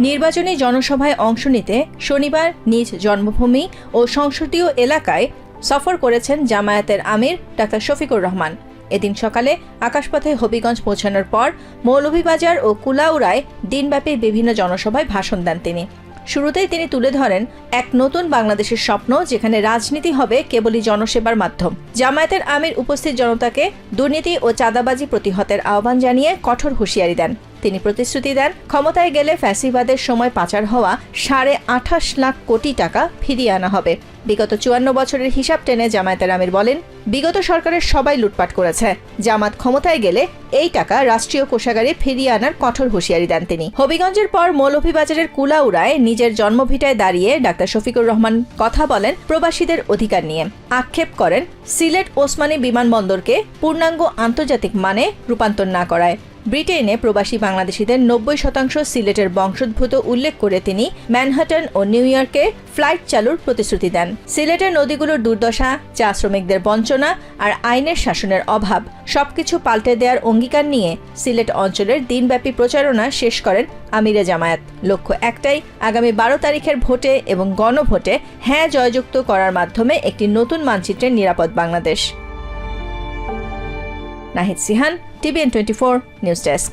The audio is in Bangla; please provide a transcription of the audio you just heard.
নির্বাচনী জনসভায় অংশ নিতে শনিবার নিজ জন্মভূমি ও সংসদীয় এলাকায় সফর করেছেন জামায়াতের আমির ডাক্তার শফিকুর রহমান। এদিন সকালে আকাশপথে হবিগঞ্জ পৌঁছানোর পর মৌলভীবাজার ও কুলাউড়ায় দিনব্যাপী বিভিন্ন জনসভায় ভাষণ দেন তিনি। শুরুতেই তিনি তুলে ধরেন এক নতুন বাংলাদেশের স্বপ্ন যেখানে রাজনীতি হবে কেবলই জনসেবার মাধ্যম। জামায়াতের আমির উপস্থিত জনতাকে দুর্নীতি ও চাঁদাবাজি প্রতিহতের আহ্বান জানিয়ে কঠোর হুঁশিয়ারি দেন। তিনি প্রতিশ্রুতি দেন, ক্ষমতায় গেলে ফ্যাসিবাদের সময় পাচার হওয়া সাড়ে আঠাশ লাখ কোটি টাকা ফিরিয়ে আনা হবে। বিগত চুয়ান্ন বছরের হিসাব টেনে জামায়াতের আমির বলেন, বিগত সরকারের সবাই লুটপাট করেছে। জামাত ক্ষমতায় গেলে এই টাকা রাষ্ট্রীয় কোষাগারে ফিরিয়ে আনার কঠোর হুঁশিয়ারি দেন তিনি। হবিগঞ্জের পর মৌলভীবাজারের কুলাউড়ায় নিজের জন্মভিটায় দাঁড়িয়ে ডাক্তার শফিকুর রহমান কথা বলেন প্রবাসীদের অধিকার নিয়ে। আক্ষেপ করেন সিলেট ওসমানী বিমানবন্দরকে পূর্ণাঙ্গ আন্তর্জাতিক মানে রূপান্তর না করায়। ব্রিটেনে প্রবাসী বাংলাদেশিদের নব্বই শতাংশ সিলেটের বংশোদ্ভূত উল্লেখ করে তিনি ম্যানহাটন ও নিউ ইয়র্কে ফ্লাইট চালুর প্রতিশ্রুতি দেন। সিলেটের নদীগুলোর দুর্দশা, চা শ্রমিকদের বঞ্চনা আর আইনের শাসনের অভাব সবকিছু পাল্টে দেওয়ার অঙ্গীকার নিয়ে সিলেট অঞ্চলের দিনব্যাপী প্রচারণা শেষ করেন আমিরে জামায়াত। লক্ষ্য একটাই, আগামী বারো তারিখের ভোটে এবং গণভোটে হ্যাঁ জয়যুক্ত করার মাধ্যমে একটি নতুন মানচিত্রের নিরাপদ Bangladesh. Nahid Sihan, TVN twenty four news desk.